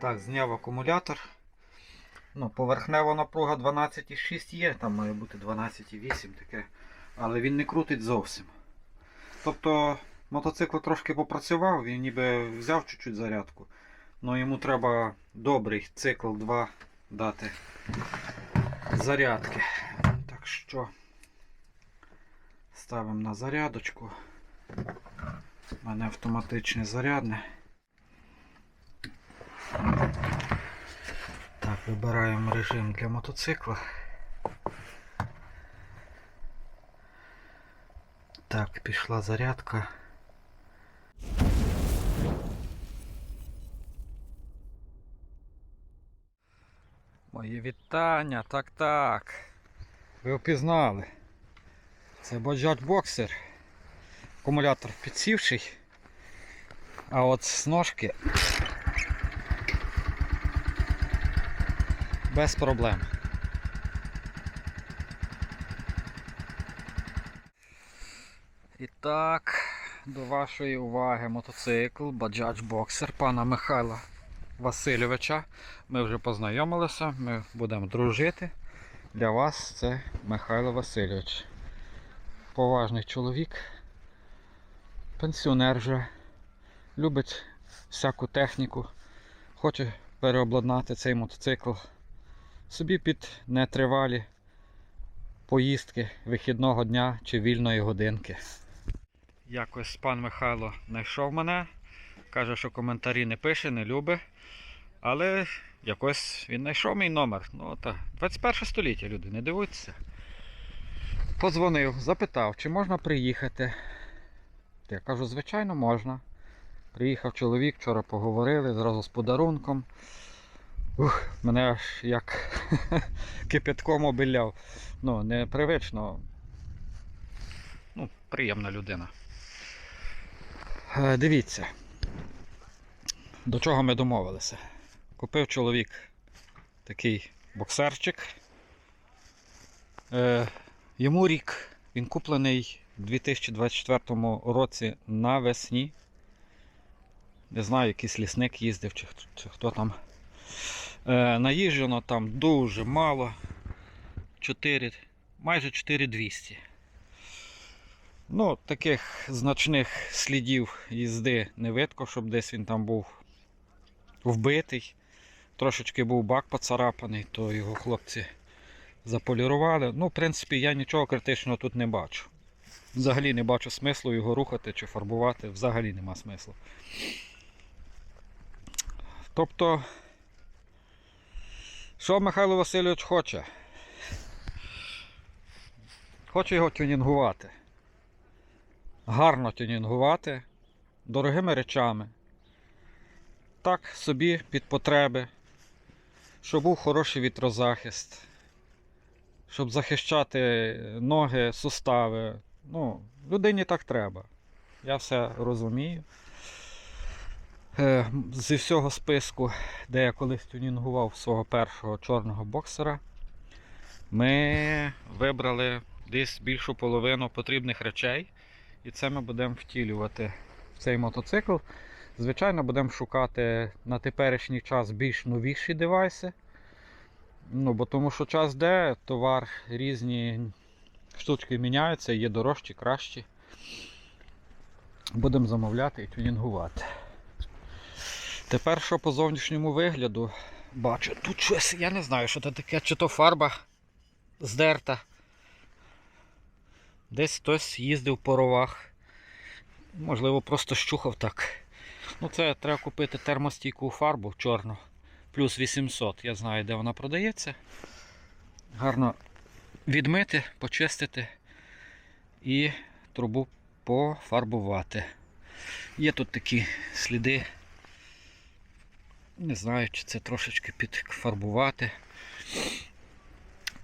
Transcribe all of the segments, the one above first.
Так, зняв акумулятор. Ну, поверхнева напруга 12,6 є, там має бути 12,8 таке. Але він не крутить зовсім. Тобто мотоцикл трошки попрацював, він ніби взяв чуть-чуть зарядку. але йому треба добрий цикл 2 дати зарядки. Так що ставимо на зарядочку. У мене автоматичне зарядне. Так, вибираємо режим для мотоцикла. Так, пішла зарядка. Мої вітання, так так. Ви впізнали. Це Bajaj Boxer. Акумулятор підсівший. А от з ножки без проблем. І так, до вашої уваги мотоцикл Bajaj Boxer пана Михайла Васильовича. Ми вже познайомилися, ми будемо дружити. Для вас це Михайло Васильович. Поважний чоловік, пенсіонер вже, любить всяку техніку, хоче переобладнати цей мотоцикл собі під нетривалі поїздки вихідного дня чи вільної годинки. Якось пан Михайло знайшов мене. Каже, що коментарі не пише, не любить. Але якось він знайшов мій номер. Ну, та 21 століття, люди, не дивуйтеся. Подзвонив, запитав, чи можна приїхати. Я кажу, звичайно, можна. Приїхав чоловік, вчора поговорили, зразу з подарунком. Ух, мене аж як кипятком обіляв. Ну, непривично. Ну, приємна людина. Е, Дивіться, до чого ми домовилися. Купив чоловік такий боксерчик. Е, йому рік. Він куплений у 2024 році навесні. Не знаю, якийсь лісник їздив чи, чи хто там. Е, наїжджено там дуже мало. 4, майже 4200. Ну, таких значних слідів їзди не видко, щоб десь він там був вбитий. Трошечки був бак поцарапаний, то його хлопці заполірували. Ну, в принципі, я нічого критичного тут не бачу. Взагалі не бачу смислу його рухати чи фарбувати, взагалі нема смислу. Тобто, що Михайло Васильович хоче? Хоче його тюнінгувати. Гарно тюнінгувати, дорогими речами. Так собі під потреби, щоб був хороший вітрозахист, щоб захищати ноги, сустави. Ну, людині так треба. Я все розумію. Е, Зі всього списку, де я колись тюнінгував свого першого чорного боксера, ми вибрали десь більшу половину потрібних речей. І це ми будемо втілювати в цей мотоцикл. Звичайно, будемо шукати на теперішній час більш новіші девайси. Ну, бо тому що час де, товар різні штучки міняються, є дорожчі, кращі. Будемо замовляти і тюнінгувати. Тепер що по зовнішньому вигляду бачу, тут щось, я не знаю, що це таке, чи то фарба здерта. Десь хтось їздив по ровах. Можливо, просто щухав так. Ну, це треба купити термостійку фарбу чорну. Плюс 800. Я знаю, де вона продається. Гарно відмити, почистити і трубу пофарбувати. Є тут такі сліди. Не знаю, чи це трошечки підфарбувати.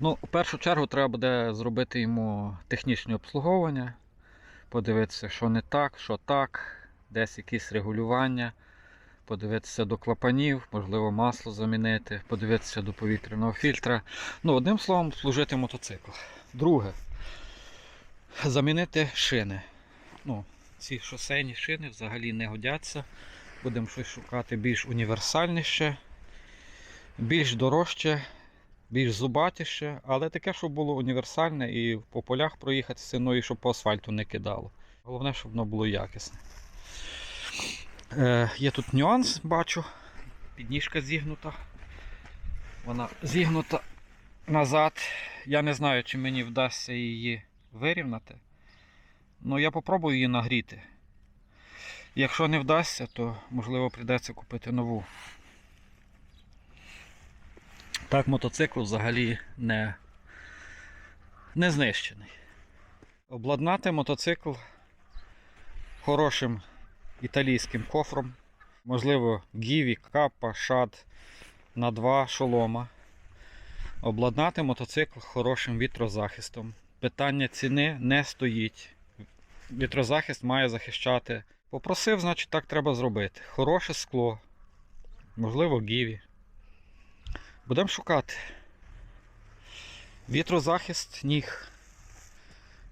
Ну, в першу чергу треба буде зробити йому технічне обслуговування, подивитися, що не так, що так, десь якісь регулювання, подивитися до клапанів, можливо, масло замінити, подивитися до повітряного фільтра. Ну, одним словом, служити мотоцикл. Друге, замінити шини. Ну, ці шосейні шини взагалі не годяться. Будемо щось шукати більш універсальніше, Більш дорожче, більш зубатіше, але таке, щоб було універсальне і по полях проїхатися, ну і щоб по асфальту не кидало. Головне, щоб воно було якісне. Е, є тут нюанс, бачу. Підніжка зігнута. Вона зігнута назад. Я не знаю, чи мені вдасться її вирівняти. Ну, я попробую її нагріти. Якщо не вдасться, то можливо прийдеться купити нову. Так, мотоцикл взагалі не, не знищений. Обладнати мотоцикл хорошим італійським кофром. Можливо, Гіві, Капа, Шад на два шолома. Обладнати мотоцикл хорошим вітрозахистом. Питання ціни не стоїть. Вітрозахист має захищати. Попросив, значить так треба зробити. Хороше скло. Можливо, Гіві. Будемо шукати. Вітрозахист ніг.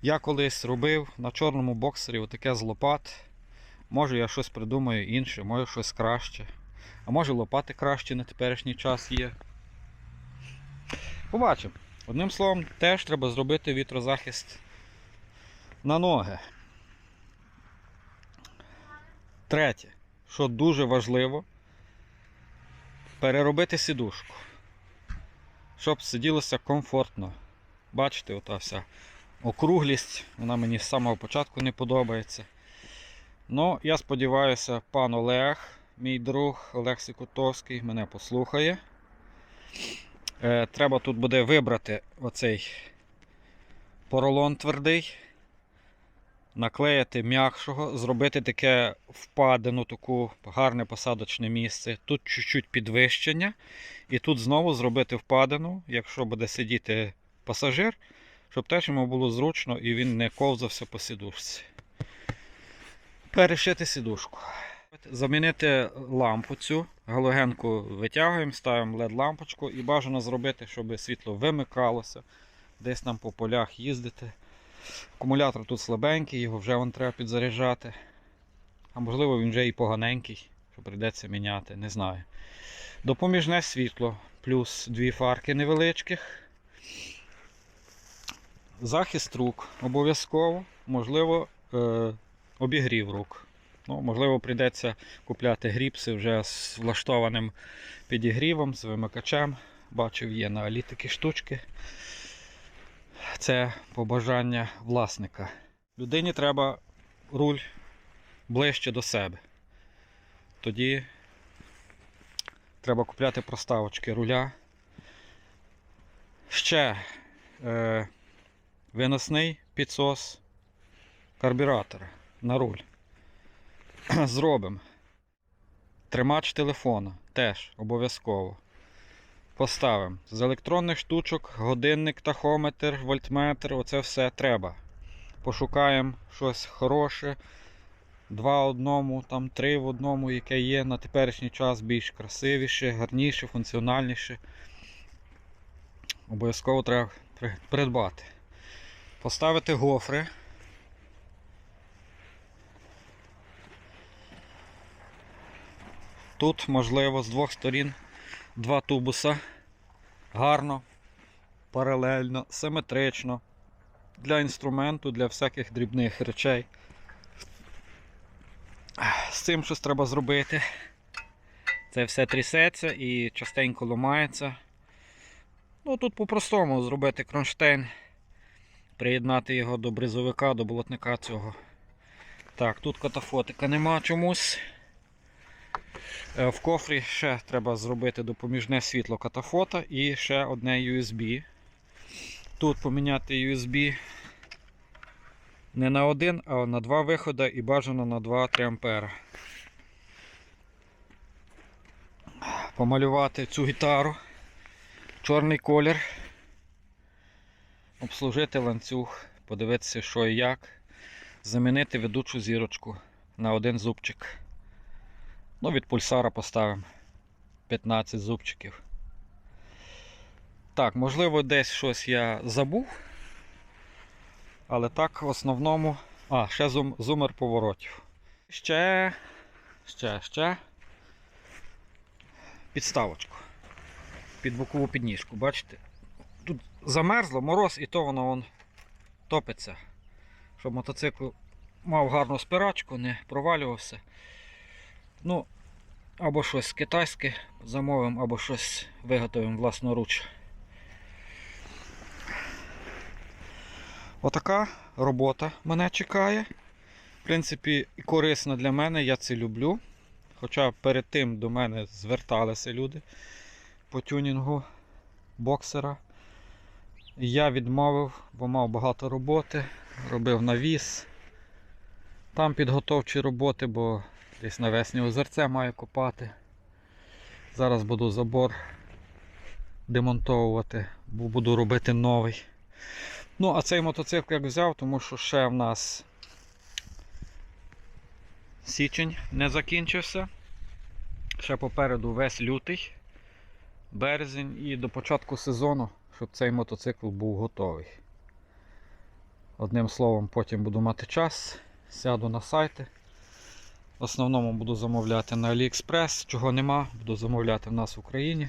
Я колись робив на чорному боксері отаке з лопат. Може я щось придумаю інше, може щось краще. А може лопати краще на теперішній час є. Побачимо. Одним словом, теж треба зробити вітрозахист на ноги. Третє, що дуже важливо, переробити сідушку. Щоб сиділося комфортно. Бачите, ота вся округлість, вона мені з самого початку не подобається. Ну, я сподіваюся, пан Олег, мій друг Олег Сикутовський, мене послухає. Е, треба тут буде вибрати оцей поролон твердий, наклеїти м'якшого, зробити таке впадину, таку гарне посадочне місце. Тут чуть-чуть підвищення. І тут знову зробити впадину, якщо буде сидіти пасажир, щоб теж йому було зручно і він не ковзався по сідушці. Перешити сідушку. Замінити лампу цю, галогенку витягуємо, ставимо LED-лампочку і бажано зробити, щоб світло вимикалося, десь нам по полях їздити. Акумулятор тут слабенький, його вже вон треба підзаряджати. А можливо він вже і поганенький, що прийдеться міняти, не знаю. Допоміжне світло, плюс дві фарки невеличких. Захист рук обов'язково, можливо, е, обігрів рук. Ну, Можливо, прийдеться купляти гріпси вже з влаштованим підігрівом, з вимикачем. Бачив, є на Алі такі штучки. Це побажання власника. Людині треба руль ближче до себе. Тоді треба купляти проставочки руля. Ще е, виносний підсос карбюратора на руль. Зробимо. Тримач телефона теж обов'язково. Поставимо. З електронних штучок, годинник, тахометр, вольтметр, оце все треба. Пошукаємо щось хороше. Два в одному, там три в одному, яке є на теперішній час більш красивіше, гарніше, функціональніше. Обов'язково треба придбати. Поставити гофри. Тут можливо з двох сторін два тубуса. Гарно, паралельно, симетрично. Для інструменту, для всяких дрібних речей. З цим щось треба зробити. Це все трясеться і частенько ламається. Ну тут по-простому зробити кронштейн, приєднати його до бризовика, до болотника цього. Так, тут катафотика нема чомусь. Е, В кофрі ще треба зробити допоміжне світло катафота і ще одне USB. Тут поміняти USB не на один, а на два виходи і бажано на 2-3 ампера. Помалювати цю гітару. Чорний колір. Обслужити ланцюг, подивитися, що і як. Замінити ведучу зірочку на один зубчик. Ну, від пульсара поставимо 15 зубчиків. Так, можливо, десь щось я забув. Але так, в основному. А, ще зум, зумер поворотів. Ще, ще, ще. Підставочку. під бокову підніжку. Бачите? Тут замерзло, мороз, і то воно вон топиться. Щоб мотоцикл мав гарну спирачку, не провалювався. Ну, або щось китайське замовимо, або щось виготовимо власноруч. Отака робота мене чекає. В принципі, і корисна для мене, я це люблю. Хоча перед тим до мене зверталися люди по тюнінгу боксера. Я відмовив, бо мав багато роботи, робив навіс. Там підготовчі роботи, бо десь навесні озерце маю копати. Зараз буду забор демонтовувати, бо буду робити новий. Ну, а цей мотоцикл як взяв, тому що ще в нас січень не закінчився. Ще попереду весь лютий, березень і до початку сезону, щоб цей мотоцикл був готовий. Одним словом, потім буду мати час, сяду на сайти. В основному буду замовляти на AliExpress, чого нема, буду замовляти в нас в Україні.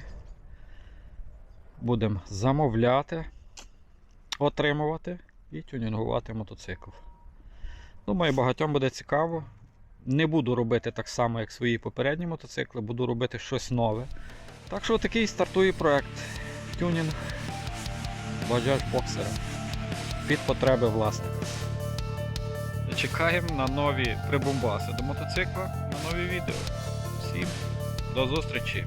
Будемо замовляти, отримувати і тюнінгувати мотоцикл. Думаю, багатьом буде цікаво. Не буду робити так само, як свої попередні мотоцикли, буду робити щось нове. Так що такий стартує проект. Тюнінг Bajaj Boxer під потреби власника. Чекаємо на нові прибумбаси до мотоцикла, на нові відео. Всім до зустрічі!